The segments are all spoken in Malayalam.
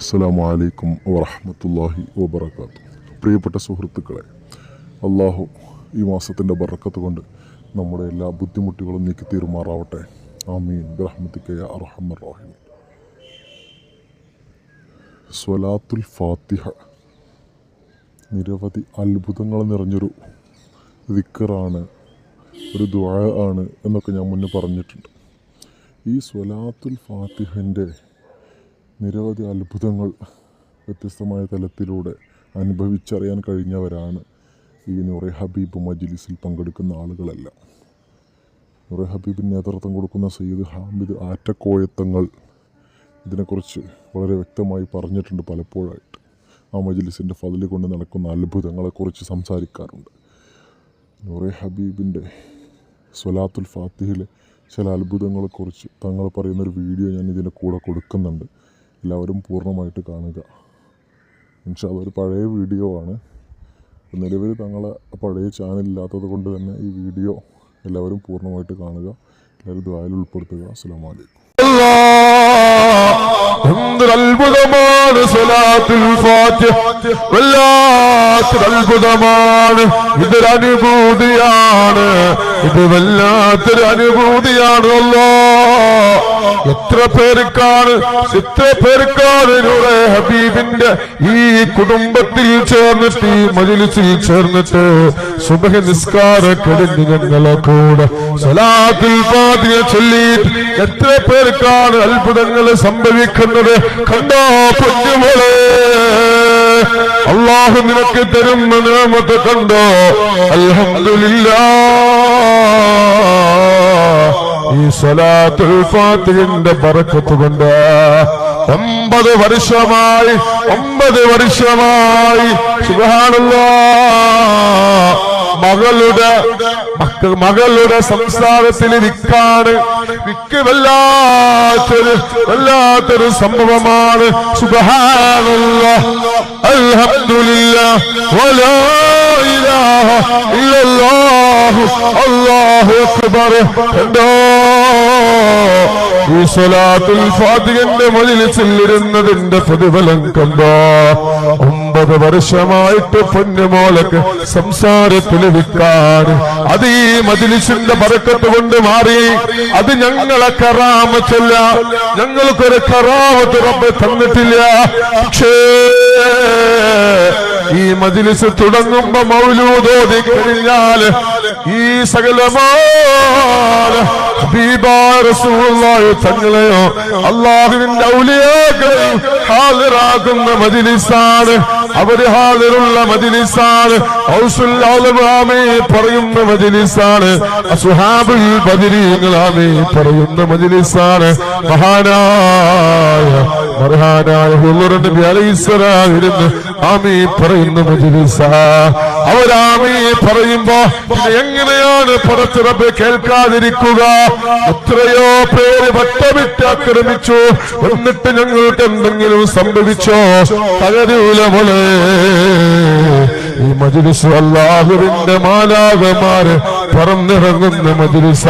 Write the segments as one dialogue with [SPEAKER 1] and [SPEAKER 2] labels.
[SPEAKER 1] അസ്സലാമു അലൈക്കും വറഹമത്തല്ലാഹി വബർക്കാത്തു പ്രിയപ്പെട്ട സുഹൃത്തുക്കളെ അള്ളാഹു ഈ മാസത്തിന്റെ ബറക്കത്ത് കൊണ്ട് നമ്മുടെ എല്ലാ ബുദ്ധിമുട്ടുകളും നീക്കി തീരുമാറാവട്ടെ. ആമീൻ. ബ്രഹ്മത്തിക്കയ അറഹമർ റഹീം. സ്വലാത്തുൽ ഫാത്തിഹ. നിരവധി അത്ഭുതങ്ങൾ നിറഞ്ഞൊരു ദിക്കറാണ് ഒരു ദുആ ആണ് എന്നൊക്കെ ഞാൻ മുന്നേ പറഞ്ഞിട്ടുണ്ട്. ഈ സ്വലാത്തുൽ ഫാത്തിഹന്റെ നിരവധി അത്ഭുതങ്ങൾ വ്യത്യസ്തമായ തലത്തിലൂടെ അനുഭവിച്ചറിയാൻ കഴിഞ്ഞവരാണ് ഈ നൂറെ ഹബീബ് മജ്ലിസിൽ പങ്കെടുക്കുന്ന ആളുകളെല്ലാം. നൂറെ ഹബീബിന് നേതൃത്വം കൊടുക്കുന്ന സയ്യിദ് ഹാമിദ് ആറ്റക്കോയത്തങ്ങൾ ഇതിനെക്കുറിച്ച് വളരെ വ്യക്തമായി പറഞ്ഞിട്ടുണ്ട് പലപ്പോഴായിട്ട്. ആ മജ്ലിസിന്റെ ഫതിൽ കൊണ്ട് നടക്കുന്ന അത്ഭുതങ്ങളെക്കുറിച്ച് സംസാരിക്കാറുണ്ട്. നൂറെ ഹബീബിന്റെ സ്വലാത്തുൽ ഫാത്തിഹിലെ ചില അത്ഭുതങ്ങളെക്കുറിച്ച് തങ്ങൾ പറയുന്നൊരു വീഡിയോ ഞാൻ ഇതിന്റെ കൂടെ കൊടുക്കുന്നുണ്ട്. എല്ലാവരും പൂർണമായിട്ട് കാണുക. പക്ഷേ അതൊരു പഴയ വീഡിയോ ആണ്. നിലവിൽ തങ്ങളെ പഴയ ചാനൽ ഇല്ലാത്തത് കൊണ്ട് തന്നെ ഈ വീഡിയോ എല്ലാവരും പൂർണമായിട്ട് കാണുക. എല്ലാവരും ദ്വായിൽ ഉൾപ്പെടുത്തുക. അസ്സാം
[SPEAKER 2] അത്ഭുതമാണ് സ്വലാത്തുൽ ഇത് വല്ലാത്തൊരു അനുഭൂതിയാണ് അല്ലോ എത്ര പേർക്കാണ് എത്ര പേർക്കാണ് നൂറെ ഹബീബിന്റെ ഈ കുടുംബത്തിൽ ചേർന്നിട്ട് ഈ മജിലിസിൽ ചേർന്നിട്ട് സുബഹ നിസ്കാര കഴിഞ്ഞ് ഞങ്ങളെ കൂടെ സലാത്തിൽ ഫാത്തിഹ ചൊല്ലിയിട്ട് എത്ര പേർക്കാണ് അത്ഭുതങ്ങൾ സംഭവിക്കുന്നത് കണ്ടോ പൊന്നുമോളെ അള്ളാഹു നിനക്ക് തരുന്ന നിയമത്തെ കണ്ടോ? അൽഹംദുലില്ലാ ഈ സ്വലാത്തുൽ ഫാത്തിഹിന്റെ ബറക്കത്ത് കൊണ്ട് ഒമ്പത് വർഷമായി ഒമ്പത് വർഷമായി സുബ്ഹാനല്ലാ മകളുടെ മകളുടെ സംസാരത്തിൽ വിക്കാണ് വിക്ക് വല്ലാത്തൊരു വല്ലാത്തൊരു സംഭവമാണ് ഇലാഹ ഇല്ലല്ലാഹു അല്ലാഹു അക്ബർ. കണ്ടോ ഈ സ്വലാത്തുൽ ഫാത്തിഹന്റെ മജിലിസിൽ ഇരുന്നതിന്റെ പ്രതിഫലം കണ്ടോ? ഒമ്പത് വർഷമായിട്ട് പൊന്നുമോലക്ക് സംസാരത്തിൽ വിൽക്കാൻ അത് ഈ മജിലിസിന്റെ പറക്കത്ത് കൊണ്ട് മാറി. അത് ഞങ്ങളെ കറാമത്തല്ല ഞങ്ങൾക്കൊരു കറാമത്ത് റബ്ബ് തന്നിട്ടില്ല. പക്ഷേ ഈ മജിലിസ് തുടങ്ങുമ്പോ മൗലൂദോതി കഴിഞ്ഞാൽ തങ്ങളെയോ അള്ളാഹുവിന്റെ ഔലിയാക്കളെയും ഹാജരാക്കുന്ന മജിലിസാണ്. അവർ ഹാജരുള്ള മജിലിസാണ്. പറയുന്ന മജിലിസാണ്. ബദരീങ്ങളാമേ പറയുന്ന മജിലിസാണ്. മഹാനായ മഹാനായ അലൈഹിസ്സലാം ഇരുന്ന് ആമീ പറയുന്ന മജിലിസ. അവരാമീ പറയുമ്പോ എങ്ങനെയാണ് പടച്ചിറപ്പ് കേൾക്കാതിരിക്കുക? എത്രയോ പേര് വട്ടമിട്ട് ആക്രമിച്ചു. എന്നിട്ട് ഞങ്ങൾക്ക് എന്തെങ്കിലും സംഭവിച്ചോ? തകരൂല ഈ മജുരിശു അല്ലാഹുവിന്റെ മാലാകമാര് പറന്നിറങ്ങുന്ന മദ്രസ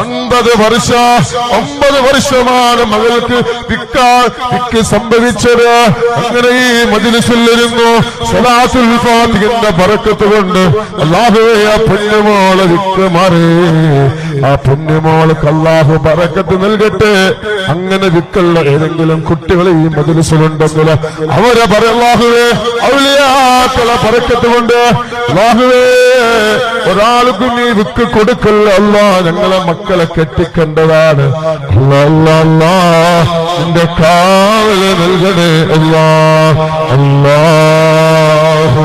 [SPEAKER 2] ഒൻപത് വർഷ ഒമ്പത് വർഷമാണ് മകൾക്ക് വിക്കാ വിക്ക് സംഭവിച്ചത്. അങ്ങനെ ഈ മജ്ലിസിലിരുന്നു ഫാത്തിഹിന്റെ ബറക്കത്ത് കൊണ്ട് അല്ലാഹുവേ ആ പുണ്യമോളെ വിക്ക് മാറി. ആ പുണ്യമോൾക്ക് അല്ലാഹു പറക്കത്ത് നൽകട്ടെ. അങ്ങനെ വിക്കുള്ള ഏതെങ്കിലും കുട്ടികൾ ഈ മജ്ലിസിലുണ്ടെങ്കിൽ അവരെ പറയാഹുവേ അവളിയാക്കളെ പറക്കത്ത് കൊണ്ട് അല്ലാഹുവേ ഒരാൾക്കും നീ വിക്ക് കൊടുക്കല്ല അല്ല ഞങ്ങളെ മക്കളെ കെട്ടിക്കേണ്ടതാണ്. നിന്റെ കാവൽ നൽകണേ അല്ല അല്ലാഹു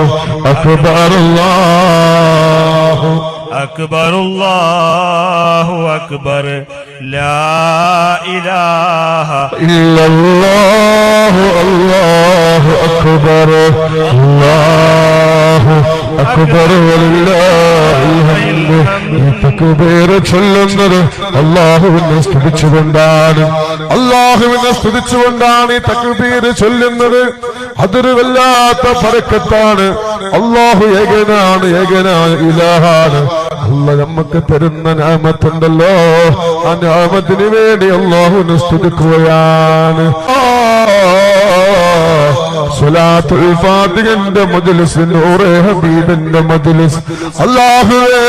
[SPEAKER 2] അക്ബർ അല്ലാഹു
[SPEAKER 3] അക്ബർ. അല്ലാഹു അക്ബർ ലാ ഇലാഹ
[SPEAKER 2] ഇല്ലല്ലാഹു അല്ലാഹു അക്ബർ. അല്ലാഹു അക്ബർ ചൊല്ലുന്നത് അല്ലാഹുവിനെ സ്തുതിച്ചുകൊണ്ടാണ്. അല്ലാഹുവിനെ സ്തുതിച്ചുകൊണ്ടാണ് ഈ തക്ബീർ ചൊല്ലുന്നത്. അതൊരു വല്ലാത്ത പരക്കത്താണ് അള്ളാഹു ഏകനാണ് ഏകനാണ് ഇലാഹാണ്. അല്ല നമുക്ക് തരുന്ന നാമത്തുണ്ടല്ലോ. ആ നാമത്തിന് വേണ്ടി അള്ളാഹുവിനെ സ്തുതിക്കുകയാണ്. ആ സ്വലാത്തുൽ ഫാത്തിഹന്റെ അല്ലാഹുവേ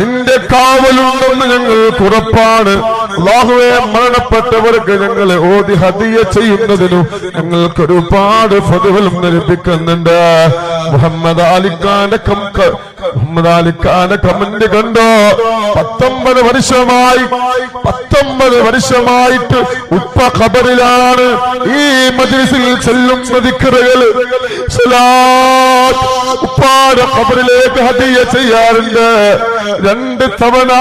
[SPEAKER 2] നിന്റെ കാവലുണ്ടെന്ന് ഞങ്ങൾക്ക് ഉറപ്പാണ്. അല്ലാഹുവേ മരണപ്പെട്ടവർക്ക് ഞങ്ങൾ ഓതി ഹദിയ ചെയ്യുന്നതിനും ഞങ്ങൾക്ക് ഒരുപാട് ഫതുകളും നിരപ്പിക്കുന്നുണ്ട് മുഹമ്മദ് അലിഖാന്റെ മുഹമ്മദ് അലിഖാന്റെ കമന്റ് കണ്ടോ? പത്തൊമ്പത് വർഷമായി പത്തൊമ്പത് വർഷമായിട്ട് ഉപ്പ ഖബറിലാണ് ഈ മജ്ലിസിൽ ചെല്ലുന്ന ദിക്കറുകൾ സലാത്ത് ഉപ്പാടെ ഖബറിലേക്ക് ഹദിയ ചെയ്യാറുണ്ട്. രണ്ട് തവണ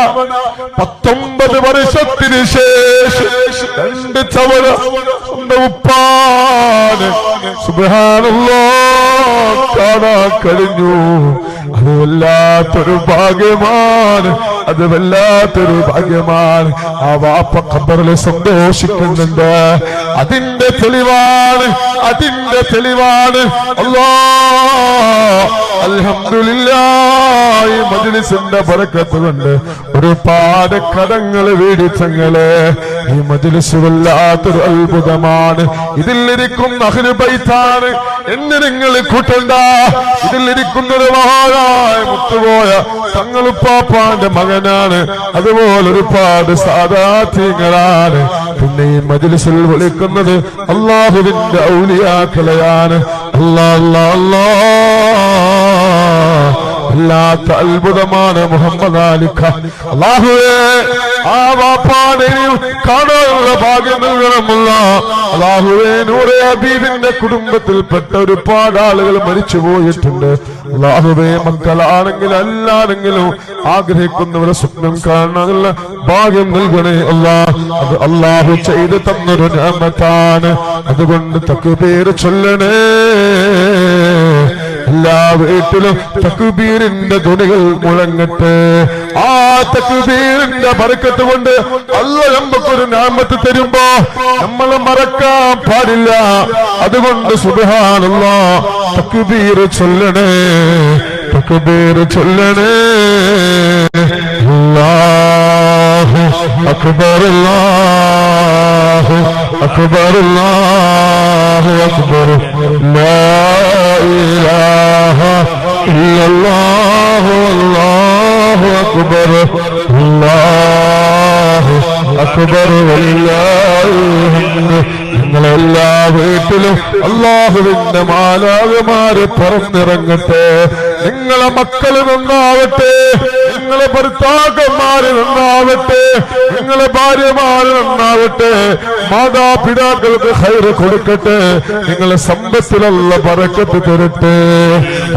[SPEAKER 2] പത്തൊമ്പത് വർഷത്തിന് ശേഷം രണ്ട് തവണ സ്വന്തം ഉപ്പാന് സുബ്ഹാനല്ലാ കാണാൻ കഴിഞ്ഞു. അത് വല്ലാത്തൊരു ഭാഗ്യമാണ്. അത് വല്ലാത്തൊരു ഭാഗ്യമാണ്. ആ വാപ്പ ഖബറിൽ സന്തോഷിക്കുന്നുണ്ട്. അതിന്റെ തെളിവാണ് അതിന്റെ തെളിവാണ്. അല്ലാ അൽഹംദുലില്ലാ ഈ മജ്ലിസിന്റെ ബറക്കത്ത് കൊണ്ട് ഒരുപാട് കടങ്ങൾ വീടിച്ചങ്ങളെ ഈ മജിലിസ് വല്ലാത്തൊരു അത്ഭുതമാണ്. ഇതിലിരിക്കുന്ന അഹ്ലുബൈത്താണ് എന്നെ നിങ്ങൾ കൂട്ടണ്ട. ഇതിലിരിക്കുന്ന ഒരു മഹാനായ മുത്തുപോയ തങ്ങളുപ്പാപ്പാന്റെ മകനാണ്. അതുപോലെ ഒരുപാട് സാധാത്യങ്ങളാണ് പിന്നെ ഈ മജിലിസിൽ വിളിക്കുന്നത് അള്ളാഹുവിന്റെ ഔലിയാക്കളയാണ്. അല്ലാ അല്ലാ അല്ലാ വല്ലാത്ത അത്ഭുതമാണ് മുഹമ്മദ് അലിഖ. അള്ളാഹുവേ ആ വാപ്പാനെയും കാണാനുള്ള ഭാഗ്യം നൽകണമുള്ള അള്ളാഹുവേ നൂറെ അബീബിന്റെ കുടുംബത്തിൽപ്പെട്ട ഒരുപാട് ആളുകൾ മരിച്ചു പോയിട്ടുണ്ട്. അള്ളാഹുവേ മക്കളാണെങ്കിലും അല്ലാണെങ്കിലും ആഗ്രഹിക്കുന്നവരെ സ്വപ്നം കാണാനുള്ള ഭാഗ്യം നൽകണേ അല്ലാ. അത് അള്ളാഹു ചെയ്ത് തന്നൊരു ഞാമത്താണ്. അതുകൊണ്ട് തക്ക് പേര് ചൊല്ലണേ. എല്ലാ വീട്ടിലും തക്കുബീരിന്റെ തുണികൾ മുഴങ്ങട്ടെ. ആ തക്കുബീരിന്റെ ബറക്കത്ത് കൊണ്ട് അല്ല നമുക്കൊരു നാമത്ത് തരുമ്പോ നമ്മൾ മറക്കാൻ പാടില്ല. അതുകൊണ്ട് സുഖാണല്ല തക്കുബീർ ചൊല്ലണേ തക്കുബീർ ചൊല്ലണേ. അക്ബർ അക്ബർ അക്ബർ അള്ളാഹുവിന്റെ മാലാകമാര് പറന്നിറങ്ങട്ടെ നിങ്ങളെ മക്കൾ നന്നാവട്ടെ. നിങ്ങളെ ഭർത്താക്കന്മാര് നന്നാവട്ടെ. നിങ്ങളെ ഭാര്യമാര് നന്നാവട്ടെ. മാതാപിതാക്കൾക്ക് ഹൈറ് കൊടുക്കട്ടെ. നിങ്ങളെ സമ്പത്തിലുള്ള പറക്കത്ത് തരട്ടെ.